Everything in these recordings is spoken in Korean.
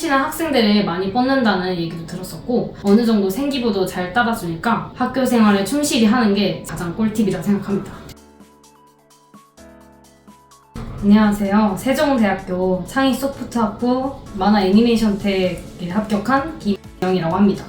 성실한 학생들을 많이 뽑는다는 얘기도 들었었고 어느 정도 생기부도 잘 따라주니까 학교 생활에 충실히 하는 게 가장 꿀팁이라 생각합니다. 안녕하세요. 세종대학교 창의 소프트학부 만화 애니메이션택에 합격한 김영이라고 합니다.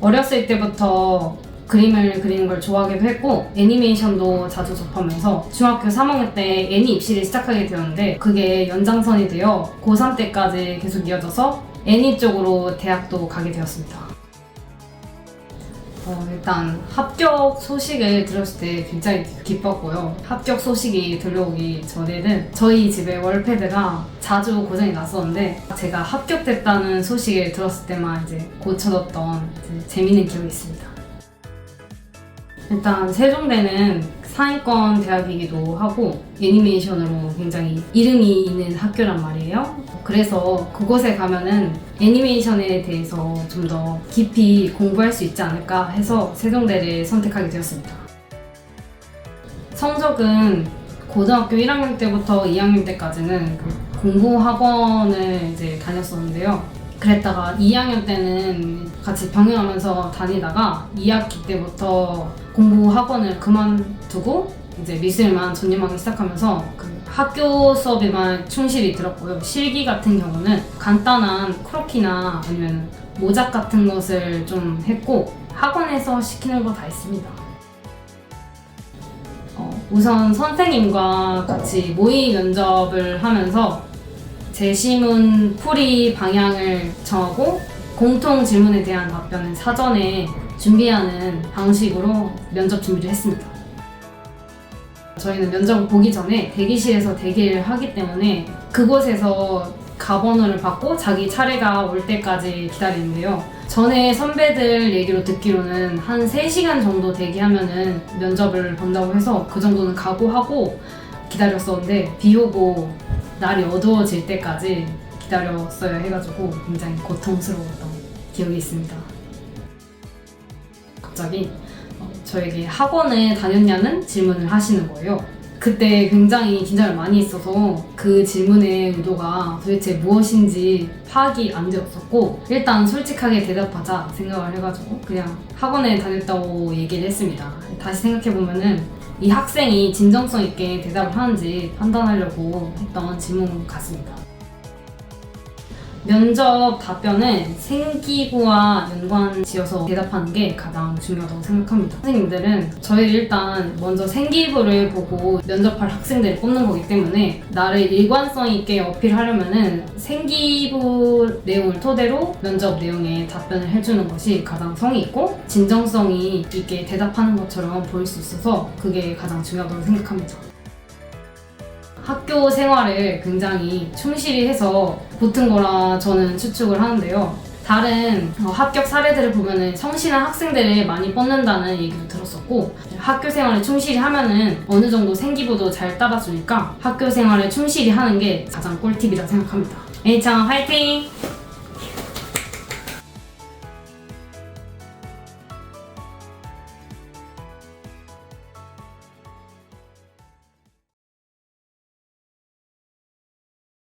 어렸을 때부터 그림을 그리는 걸 좋아하기도 했고 애니메이션도 자주 접하면서 중학교 3학년 때 애니 입시를 시작하게 되었는데 그게 연장선이 되어 고3 때까지 계속 이어져서 애니 쪽으로 대학도 가게 되었습니다. 어, 일단 합격 소식을 들었을 때 굉장히 기뻤고요. 합격 소식이 들려오기 전에는 저희 집에 월패드가 자주 고장이 났었는데 제가 합격됐다는 소식을 들었을 때만 이제 고쳐졌던 이제 재밌는 기억이 있습니다. 일단 세종대는 상위권 대학이기도 하고 애니메이션으로 굉장히 이름이 있는 학교란 말이에요. 그래서 그곳에 가면은 애니메이션에 대해서 좀 더 깊이 공부할 수 있지 않을까 해서 세종대를 선택하게 되었습니다. 성적은 고등학교 1학년 때부터 2학년 때까지는 그 공부 학원을 이제 다녔었는데요. 그랬다가 2학년 때는 같이 병행하면서 다니다가 2학기 때부터 공부 학원을 그만두고 이제 미술만 전념하기 시작하면서 그 학교 수업에만 충실히 들었고요. 실기 같은 경우는 간단한 크로키나 아니면 모작 같은 것을 좀 했고 학원에서 시키는 거 다 했습니다. 어, 우선 선생님과 같이 모의 면접을 하면서 제시문 풀이 방향을 정하고 공통 질문에 대한 답변을 사전에 준비하는 방식으로 면접 준비를 했습니다. 저희는 면접 보기 전에 대기실에서 대기를 하기 때문에 그곳에서 가번호를 받고 자기 차례가 올 때까지 기다리는데요. 전에 선배들 얘기로 듣기로는 한 3시간 정도 대기하면은 면접을 본다고 해서 그 정도는 각오하고 기다렸었는데 비 오고 날이 어두워질 때까지 기다렸어야 해가지고 굉장히 고통스러웠던 기억이 있습니다. 갑자기 어, 저에게 학원에 다녔냐는 질문을 하시는 거예요. 그때 굉장히 긴장을 많이 했어서 그 질문의 의도가 도대체 무엇인지 파악이 안 되었었고 일단 솔직하게 대답하자 생각을 해가지고 그냥 학원에 다녔다고 얘기를 했습니다. 다시 생각해보면은 이 학생이 진정성 있게 대답을 하는지 판단하려고 했던 질문 같습니다. 면접 답변은 생기부와 연관 지어서 대답하는 게 가장 중요하다고 생각합니다. 선생님들은 저희 일단 먼저 생기부를 보고 면접할 학생들을 뽑는 거기 때문에 나를 일관성 있게 어필하려면은 생기부 내용을 토대로 면접 내용에 답변을 해주는 것이 가장 성의 있고 진정성이 있게 대답하는 것처럼 보일 수 있어서 그게 가장 중요하다고 생각합니다. 학교 생활을 굉장히 충실히 해서 붙은 거라 저는 추측을 하는데요. 다른 어, 합격 사례들을 보면은 성실한 학생들을 많이 뽑는다는 얘기도 들었었고 학교 생활을 충실히 하면은 어느 정도 생기부도 잘 따라주니까 학교 생활을 충실히 하는 게 가장 꿀팁이라 생각합니다. A창 화이팅!